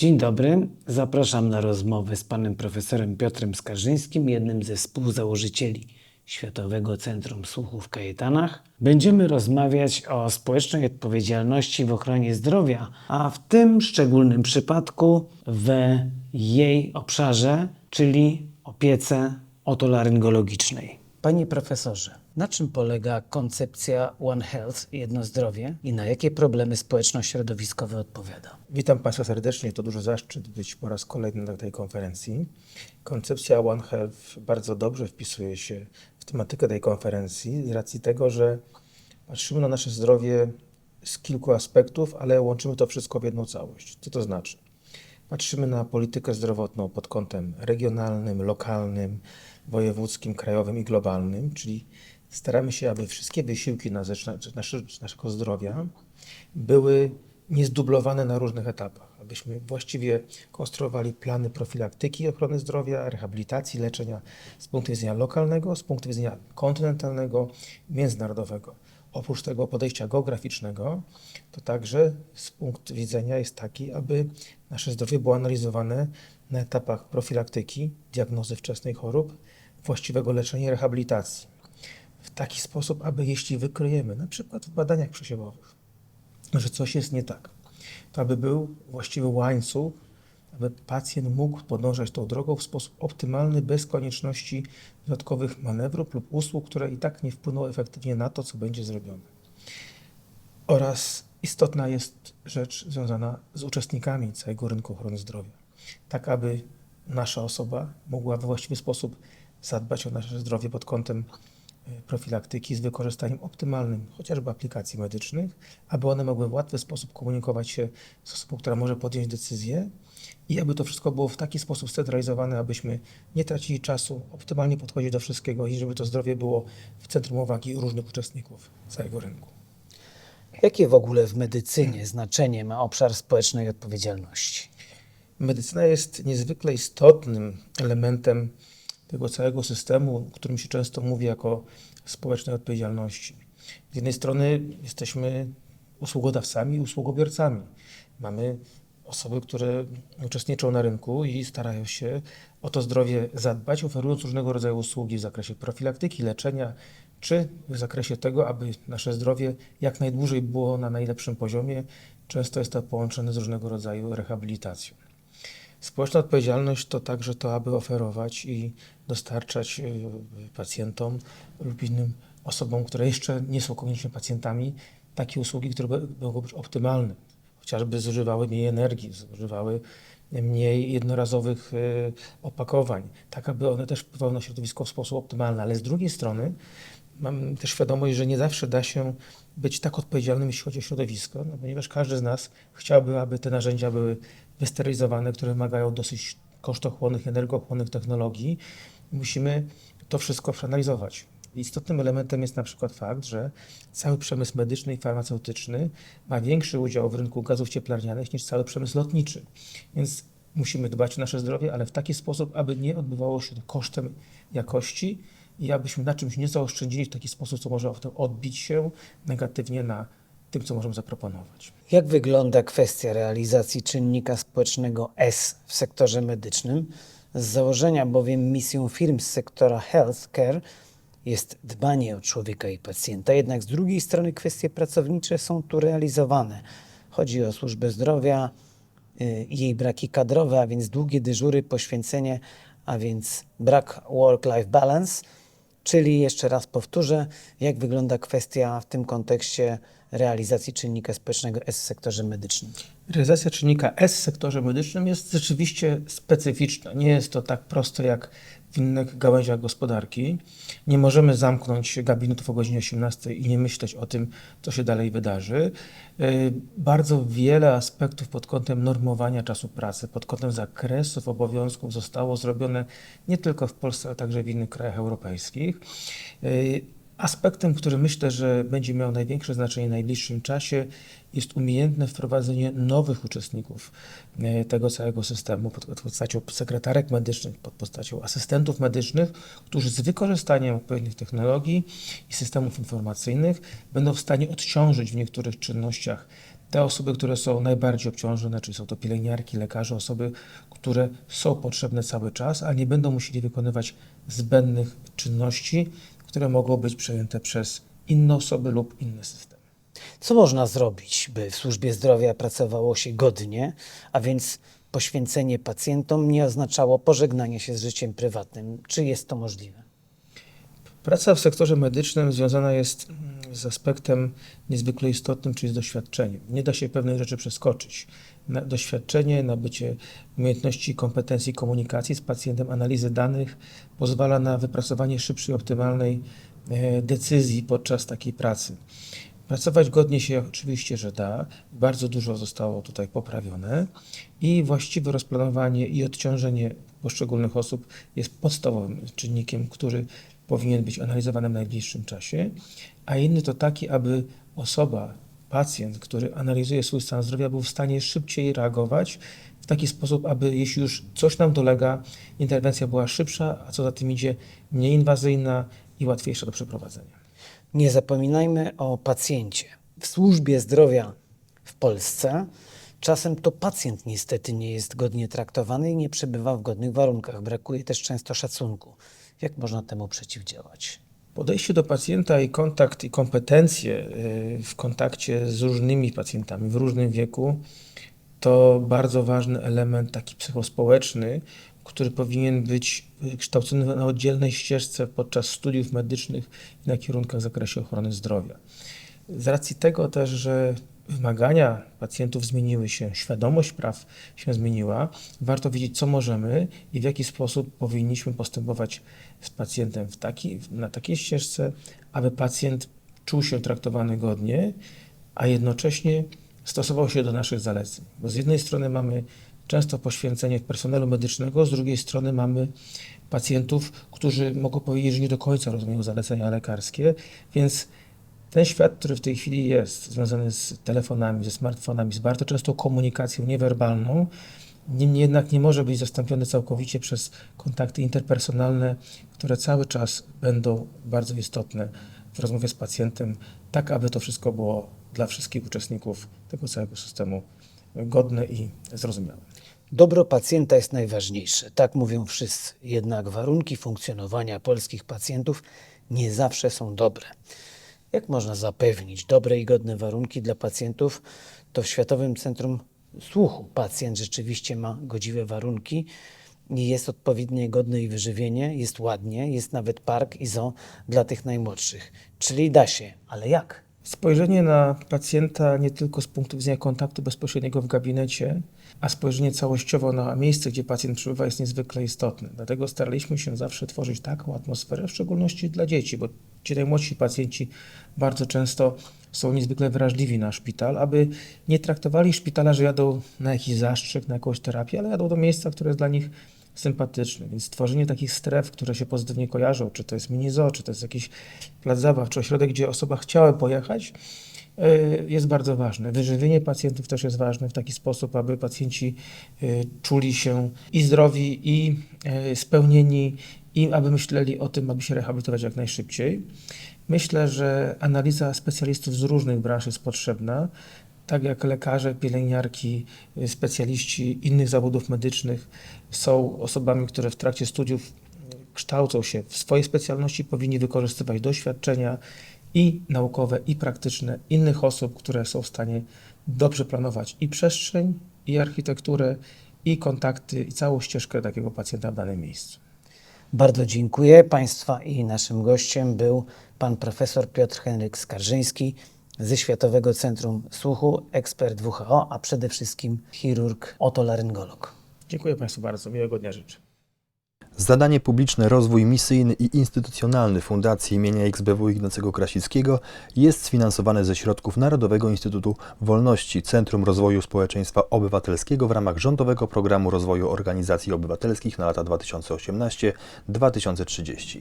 Dzień dobry, zapraszam na rozmowę z panem profesorem Piotrem Skarżyńskim, jednym ze współzałożycieli Światowego Centrum Słuchu w Kajetanach. Będziemy rozmawiać o społecznej odpowiedzialności w ochronie zdrowia, a w tym szczególnym przypadku w jej obszarze, czyli opiece otolaryngologicznej. Panie profesorze, na czym polega koncepcja One Health, jedno zdrowie i na jakie problemy społeczno-środowiskowe odpowiada? Witam Państwa serdecznie. To duży zaszczyt być po raz kolejny na tej konferencji. Koncepcja One Health bardzo dobrze wpisuje się w tematykę tej konferencji z racji tego, że patrzymy na nasze zdrowie z kilku aspektów, ale łączymy to wszystko w jedną całość. Co to znaczy? Patrzymy na politykę zdrowotną pod kątem regionalnym, lokalnym, wojewódzkim, krajowym i globalnym, czyli staramy się, aby wszystkie wysiłki na rzecz na rzecz naszego zdrowia były niezdublowane na różnych etapach, abyśmy właściwie konstruowali plany profilaktyki ochrony zdrowia, rehabilitacji, leczenia z punktu widzenia lokalnego, z punktu widzenia kontynentalnego, międzynarodowego. Oprócz tego podejścia geograficznego, to także z punktu widzenia jest taki, aby nasze zdrowie było analizowane na etapach profilaktyki, diagnozy wczesnej chorób, właściwego leczenia i rehabilitacji. W taki sposób, aby jeśli wykryjemy, na przykład w badaniach przesiewowych, że coś jest nie tak, to aby był właściwy łańcuch, aby pacjent mógł podążać tą drogą w sposób optymalny, bez konieczności dodatkowych manewrów lub usług, które i tak nie wpłyną efektywnie na to, co będzie zrobione. Oraz istotna jest rzecz związana z uczestnikami całego rynku ochrony zdrowia, tak aby nasza osoba mogła we właściwy sposób zadbać o nasze zdrowie pod kątem profilaktyki z wykorzystaniem optymalnym chociażby aplikacji medycznych, aby one mogły w łatwy sposób komunikować się z osobą, która może podjąć decyzję i aby to wszystko było w taki sposób scentralizowane, abyśmy nie tracili czasu, optymalnie podchodzić do wszystkiego i żeby to zdrowie było w centrum uwagi różnych uczestników całego rynku. Jakie w ogóle w medycynie znaczenie ma obszar społecznej odpowiedzialności? Medycyna jest niezwykle istotnym elementem tego całego systemu, o którym się często mówi jako społecznej odpowiedzialności. Z jednej strony jesteśmy usługodawcami i usługobiorcami. Mamy osoby, które uczestniczą na rynku i starają się o to zdrowie zadbać, oferując różnego rodzaju usługi w zakresie profilaktyki, leczenia, czy w zakresie tego, aby nasze zdrowie jak najdłużej było na najlepszym poziomie. Często jest to połączone z różnego rodzaju rehabilitacją. Społeczna odpowiedzialność to także to, aby oferować i dostarczać y, pacjentom lub innym osobom, które jeszcze nie są koniecznie pacjentami, takie usługi, które mogą być optymalne. Chociażby zużywały mniej energii, zużywały mniej jednorazowych y, opakowań, tak aby one też wpływały na środowisko w sposób optymalny. Ale z drugiej strony mam też świadomość, że nie zawsze da się być tak odpowiedzialnym, jeśli chodzi o środowisko, no, ponieważ każdy z nas chciałby, aby te narzędzia były wysterylizowane, które wymagają dosyć kosztochłonnych, energochłonnych technologii. Musimy to wszystko przeanalizować. Istotnym elementem jest na przykład fakt, że cały przemysł medyczny i farmaceutyczny ma większy udział w rynku gazów cieplarnianych niż cały przemysł lotniczy. Więc musimy dbać o nasze zdrowie, ale w taki sposób, aby nie odbywało się to kosztem jakości i abyśmy na czymś nie zaoszczędzili w taki sposób, co może odbić się negatywnie na tym, co możemy zaproponować. Jak wygląda kwestia realizacji czynnika społecznego S w sektorze medycznym? Z założenia bowiem misją firm z sektora healthcare jest dbanie o człowieka i pacjenta, jednak z drugiej strony kwestie pracownicze są tu realizowane. Chodzi o służbę zdrowia, y, jej braki kadrowe, a więc długie dyżury, poświęcenie, a więc brak work-life balance. Czyli jeszcze raz powtórzę, jak wygląda kwestia w tym kontekście realizacji czynnika społecznego S w sektorze medycznym. Realizacja czynnika S w sektorze medycznym jest rzeczywiście specyficzna. Nie jest to tak proste jak w innych gałęziach gospodarki. Nie możemy zamknąć gabinetów o godzinie 18 i nie myśleć o tym, co się dalej wydarzy. Yy, Bardzo wiele aspektów pod kątem normowania czasu pracy, pod kątem zakresów obowiązków zostało zrobione nie tylko w Polsce, ale także w innych krajach europejskich. Aspektem, który myślę, że będzie miał największe znaczenie w najbliższym czasie, jest umiejętne wprowadzenie nowych uczestników e, tego całego systemu pod postacią sekretarek medycznych, pod postacią asystentów medycznych, którzy z wykorzystaniem odpowiednich technologii i systemów informacyjnych będą w stanie odciążyć w niektórych czynnościach te osoby, które są najbardziej obciążone, czyli są to pielęgniarki, lekarze, osoby, które są potrzebne cały czas, a nie będą musieli wykonywać zbędnych czynności, które mogą być przejęte przez inne osoby lub inne systemy. Co można zrobić, by w służbie zdrowia pracowało się godnie, a więc poświęcenie pacjentom nie oznaczało pożegnania się z życiem prywatnym? Czy jest to możliwe? Praca w sektorze medycznym związana jest mm, z aspektem niezwykle istotnym, czyli z doświadczeniem. Nie da się pewnych rzeczy przeskoczyć. Doświadczenie, nabycie umiejętności i kompetencji komunikacji z pacjentem, analizy danych pozwala na wypracowanie szybszej, optymalnej e, decyzji podczas takiej pracy. Pracować godnie się oczywiście, że da. Bardzo dużo zostało tutaj poprawione i właściwe rozplanowanie i odciążenie poszczególnych osób jest podstawowym czynnikiem, który powinien być analizowany w najbliższym czasie, a inny to taki, aby osoba, pacjent, który analizuje swój stan zdrowia, był w stanie szybciej reagować w taki sposób, aby jeśli już coś nam dolega, interwencja była szybsza, a co za tym idzie, mniej inwazyjna i łatwiejsza do przeprowadzenia. Nie zapominajmy o pacjencie. W służbie zdrowia w Polsce czasem to pacjent niestety nie jest godnie traktowany i nie przebywa w godnych warunkach. Brakuje też często szacunku. Jak można temu przeciwdziałać? Podejście do pacjenta i kontakt i kompetencje y, w kontakcie z różnymi pacjentami w różnym wieku to bardzo ważny element taki psychospołeczny, który powinien być kształcony na oddzielnej ścieżce podczas studiów medycznych i na kierunkach w zakresie ochrony zdrowia. Z racji tego też, że wymagania pacjentów zmieniły się, świadomość praw się zmieniła, warto wiedzieć, co możemy i w jaki sposób powinniśmy postępować z pacjentem w taki, na takiej ścieżce, aby pacjent czuł się traktowany godnie, a jednocześnie stosował się do naszych zaleceń. Bo z jednej strony mamy często poświęcenie personelu medycznego, z drugiej strony mamy pacjentów, którzy mogą powiedzieć, że nie do końca rozumieją zalecenia lekarskie, więc ten świat, który w tej chwili jest związany z telefonami, ze smartfonami, z bardzo często komunikacją niewerbalną, niemniej jednak nie może być zastąpiony całkowicie przez kontakty interpersonalne, które cały czas będą bardzo istotne w rozmowie z pacjentem, tak aby to wszystko było dla wszystkich uczestników tego całego systemu godne i zrozumiałe. Dobro pacjenta jest najważniejsze, tak mówią wszyscy. Jednak warunki funkcjonowania polskich pacjentów nie zawsze są dobre. Jak można zapewnić dobre i godne warunki dla pacjentów? To w Światowym Centrum Słuchu pacjent rzeczywiście ma godziwe warunki, jest odpowiednie, godne i wyżywienie, jest ładnie, jest nawet park i zoo dla tych najmłodszych. Czyli da się, ale jak? Spojrzenie na pacjenta nie tylko z punktu widzenia kontaktu bezpośredniego w gabinecie, a spojrzenie całościowo na miejsce, gdzie pacjent przebywa, jest niezwykle istotne. Dlatego staraliśmy się zawsze tworzyć taką atmosferę, w szczególności dla dzieci, bo ci najmłodsi pacjenci bardzo często są niezwykle wrażliwi na szpital, aby nie traktowali szpitala, że jadą na jakiś zastrzyk, na jakąś terapię, ale jadą do miejsca, które jest dla nich sympatyczne. Więc tworzenie takich stref, które się pozytywnie kojarzą, czy to jest mini zoo, czy to jest jakiś plac zabaw, czy ośrodek, gdzie osoba chciała pojechać, y, jest bardzo ważne. Wyżywienie pacjentów też jest ważne w taki sposób, aby pacjenci y, czuli się i zdrowi, i y, spełnieni, i aby myśleli o tym, aby się rehabilitować jak najszybciej. Myślę, że analiza specjalistów z różnych branż jest potrzebna tak jak lekarze, pielęgniarki, specjaliści innych zawodów medycznych są osobami, które w trakcie studiów kształcą się w swojej specjalności, powinni wykorzystywać doświadczenia i naukowe, i praktyczne innych osób, które są w stanie dobrze planować i przestrzeń, i architekturę, i kontakty, i całą ścieżkę takiego pacjenta w danym miejscu. Bardzo dziękuję Państwa i naszym gościem był pan profesor Piotr Henryk Skarżyński ze Światowego Centrum Słuchu, ekspert WHO, a przede wszystkim chirurg otolaryngolog. Dziękuję Państwu bardzo. Miłego dnia życzę. Zadanie publiczne Rozwój misyjny i instytucjonalny Fundacji imienia XBW Ignacego Krasickiego jest sfinansowane ze środków Narodowego Instytutu Wolności Centrum Rozwoju Społeczeństwa Obywatelskiego w ramach rządowego programu rozwoju organizacji obywatelskich na lata 2018-2030.